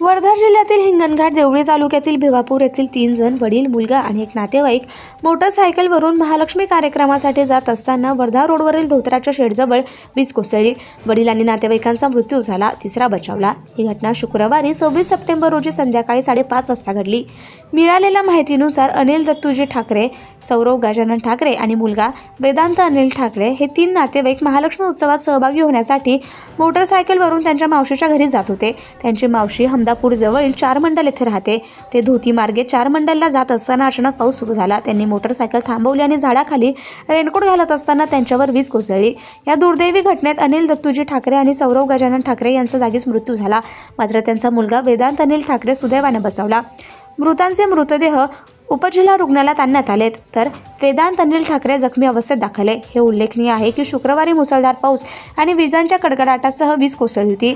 वर्धा जिल्ह्यातील हिंगणघाट देवळी तालुक्यातील भिवापूर येथील तीन जण वडील मुलगा आणि एक नातेवाईक मोटरसायकलवरून महालक्ष्मी कार्यक्रमासाठी जात असताना वर्धा रोडवरील धोत्राच्या शेडजवळ वीज कोसळली. वडील आणि नातेवाईकांचा मृत्यू झाला. तिसरा बचावला. ही घटना शुक्रवारी सव्वीस सप्टेंबर रोजी संध्याकाळी साडेपाच वाजता घडली. मिळालेल्या माहितीनुसार अनिल दत्तूजी ठाकरे सौरव गजानन ठाकरे आणि मुलगा वेदांत अनिल ठाकरे हे तीन नातेवाईक महालक्ष्मी उत्सवात सहभागी होण्यासाठी मोटरसायकलवरून त्यांच्या मावशीच्या घरी जात होते. त्यांची मावशी हम जवळील चार मंडल येथे राहते. ते धोती मार्गे चार मंडलला जात असताना अचानक पाऊस सुरू झाला. त्यांनी मोटरसायकल थांबवली आणि झाडाखाली रेनकोट घालत असताना त्यांच्यावर वीज कोसळली. या दुर्दैवी घटनेत अनिल दत्तूजी ठाकरे आणि सौरव गजानन ठाकरे यांचा जागीच मृत्यू झाला. मात्र त्यांचा मुलगा वेदांत अनिल ठाकरे सुदैवाने बचावला. मृतांचे मृतदेह उपजिल्हा रुग्णालयात आणण्यात आलेत. तर वेदांत अनिल ठाकरे जखमी अवस्थेत दाखल आहे. हे उल्लेखनीय आहे की शुक्रवारी मुसळधार पाऊस आणि विजांच्या कडकडाटासह वीज कोसळली होती.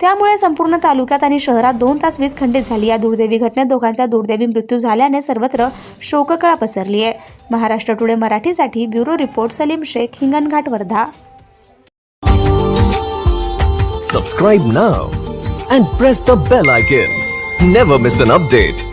त्यामुळे संपूर्ण तालुक्यात आणि शहरात दोन तास वीज खंडित झाली. या दुर्दैवी घटनेत दोघांचा दुर्दैवी मृत्यू झाल्याने सर्वत्र शोककळा पसरली आहे. महाराष्ट्र टुडे मराठीसाठी bureau report Salim Shaikh Hinganghat Wardha. Subscribe now and press the bell icon never miss an update